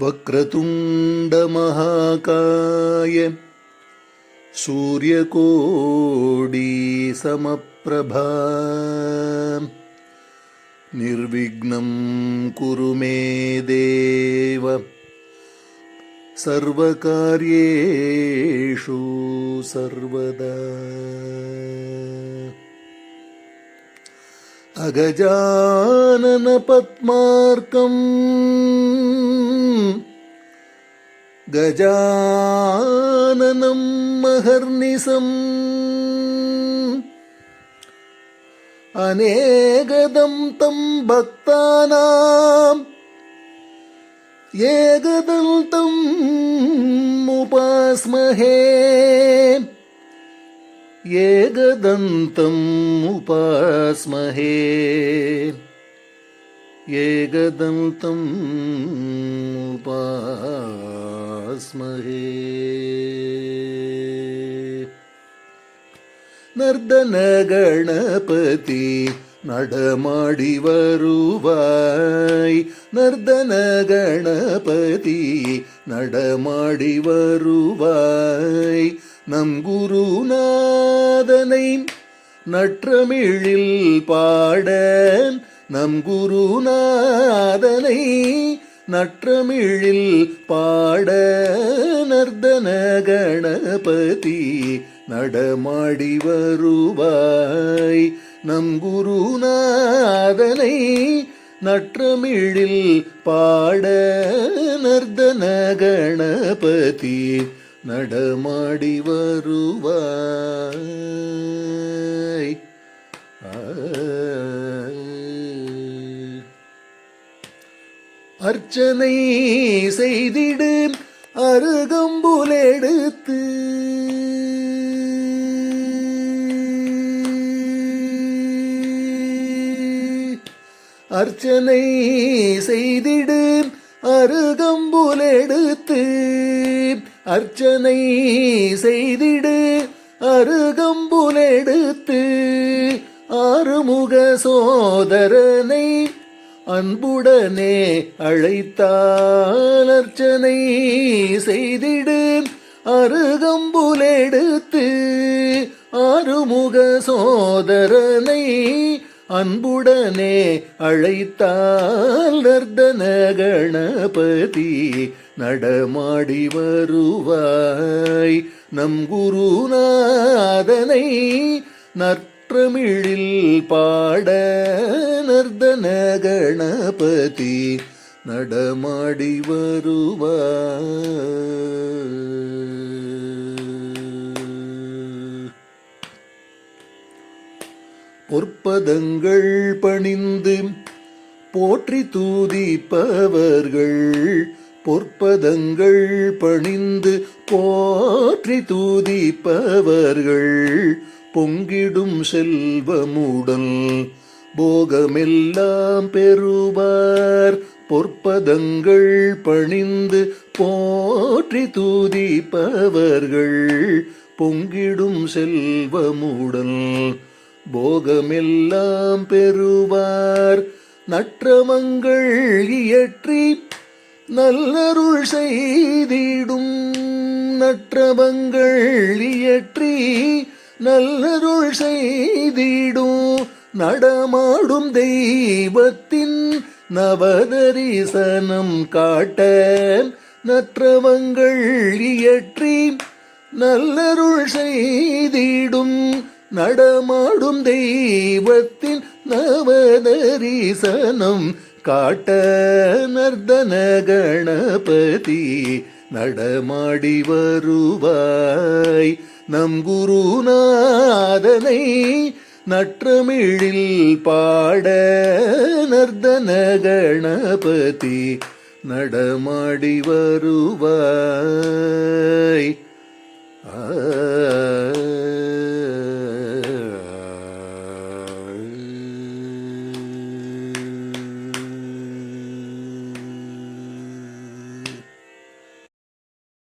वक्रतुण्डमहाकाय सूर्यकोडीसमप्रभा निर्विघ्नं कुरु मे देव। सर्वकार्येषु सर्वदा। अगजाननपद्मार्कम् गजाननं महर्निशम् अनेकदं तं भक्तानाम् एकदन्तम् उपास्महे। एकदन्तम् उपास्महे एकदन्तम् उपास्महे நர்தன கணபதி நடமாடி வருவாய் நர்தன கணபதி நடமாடி வருவாய் நம் குருநாதனை நற்றமிழில் பாட நம் குருநாதனை நற்றமிழில் பாட நர்தன கணபதி நடமாடி வருவாய். நம் குருநாதனை நற்றமிழில் பாட நர்தன கணபதி நடமாடி வருவாய். அர்ச்சனை செய்திடு அருகம்புலெடுத்து. அர்ச்சனை செய்திடு அருகம்புலெடுத்து. அர்ச்சனை செய்திடு அருகம்புலெடுத்து. ஆறுமுக சோதரனை அன்புடனே அழைத்தால் அர்ச்சனை செய்திடு. அருகம்புலெடுத்து ஆறுமுக சோதரனை அன்புடனே அழைத்தால் நர்தன கணபதி நடமாடி வருவாய். நம் குருநாதனை தமிழில் பாட நர்தன கணபதி நடமாடி வருவாய் பொற்பதங்கள் பணிந்து போற்றி தூதிப்பவர்கள் பொற்பதங்கள் பணிந்து போற்றி தூதிப்பவர்கள் பொங்கிடும் செல்வமுடல். போகமெல்லாம் பெறுவார். பொற்பதங்கள் பணிந்து போற்றி தூதிப்பவர்கள். பொங்கிடும் செல்வமுடல். போகமெல்லாம் பெறுவார். நற்றமங்கள் இயற்றி நல்லருள் செய்திடும். நற்றமங்கள் இயற்றி நல்லருள் செய்திடும். நடமாடும் தெய்வத்தின் நவதரிசனம் காட்ட நற்றவங்கள் இயற்றி நல்லருள் செய்திடும். நடமாடும் தெய்வத்தின் நவதரிசனம் காட்ட நர்தன கணபதி நடமாடி வருவாய். நம் குருநாதனை நற்றமிழில் பாட நர்தன கணபதி நடமாடி வருவாய். ஆ.